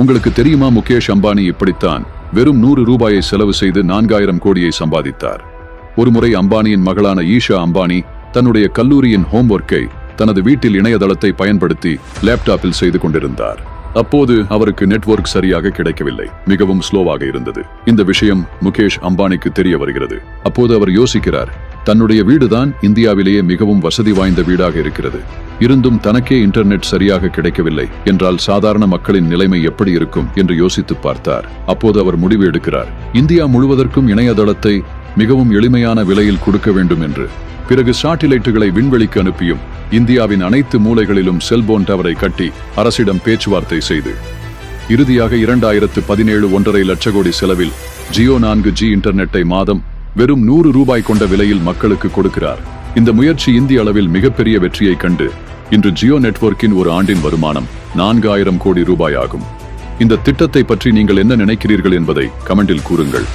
உங்களுக்கு தெரியுமா முகேஷ் அம்பானி இப்படித்தான் வெறும் நூறு ரூபாயை செலவு செய்து நான்காயிரம் கோடியை சம்பாதித்தார். ஒருமுறை அம்பானியின் மகளான ஈஷா அம்பானி தன்னுடைய கல்லூரியின் ஹோம்ஒர்க்கை தனது வீட்டில் இணையதளத்தை பயன்படுத்தி லேப்டாப்பில் செய்து கொண்டிருந்தார். அப்போது அவருக்கு நெட்வொர்க் சரியாக கிடைக்கவில்லை. மிகவும் ஸ்லோவாக இருந்தது. இந்த விஷயம் முகேஷ் அம்பானிக்கு தெரிய வருகிறது. அப்போது அவர் யோசிக்கிறார் தன்னுடைய வீடுதான் இந்தியாவிலேயே மிகவும் வசதி வாய்ந்த வீடாக இருக்கிறது. இருந்தும் தனக்கே இன்டர்நெட் சரியாக கிடைக்கவில்லை. என்றால் சாதாரண மக்களின் நிலைமை எப்படி இருக்கும்? என்று யோசித்து பார்த்தார். அப்போது அவர் முடிவு எடுக்கிறார். இந்தியா முழுவதற்கும் இணையதளத்தை மிகவும் எளிமையான விலையில் கொடுக்க வேண்டும் என்று. பிறகு சாட்டிலைட்டுகளை விண்வெளிக்கு அனுப்பியும். இந்தியாவின் அனைத்து மூலைகளிலும் செல்போன் டவரை கட்டி அரசிடம் பேச்சுவார்த்தை செய்து. இறுதியாக இரண்டாயிரத்து பதினேழு ஒன்றரை லட்ச கோடி செலவில் ஜியோ நான்கு ஜி இன்டர்நெட்டை மாதம் வெறும் நூறு ரூபாய் கொண்ட விலையில் மக்களுக்கு கொடுக்கிறார். இந்த முயற்சி இந்திய அளவில் மிகப்பெரிய வெற்றியை கண்டு இன்று ஜியோ நெட்வொர்க்கின் ஒரு ஆண்டின் வருமானம் நான்கு ஆயிரம் கோடி ரூபாய் ஆகும் இந்த திட்டத்தை பற்றி நீங்கள் என்ன நினைக்கிறீர்கள் என்பதை கமெண்டில் கூறுங்கள்.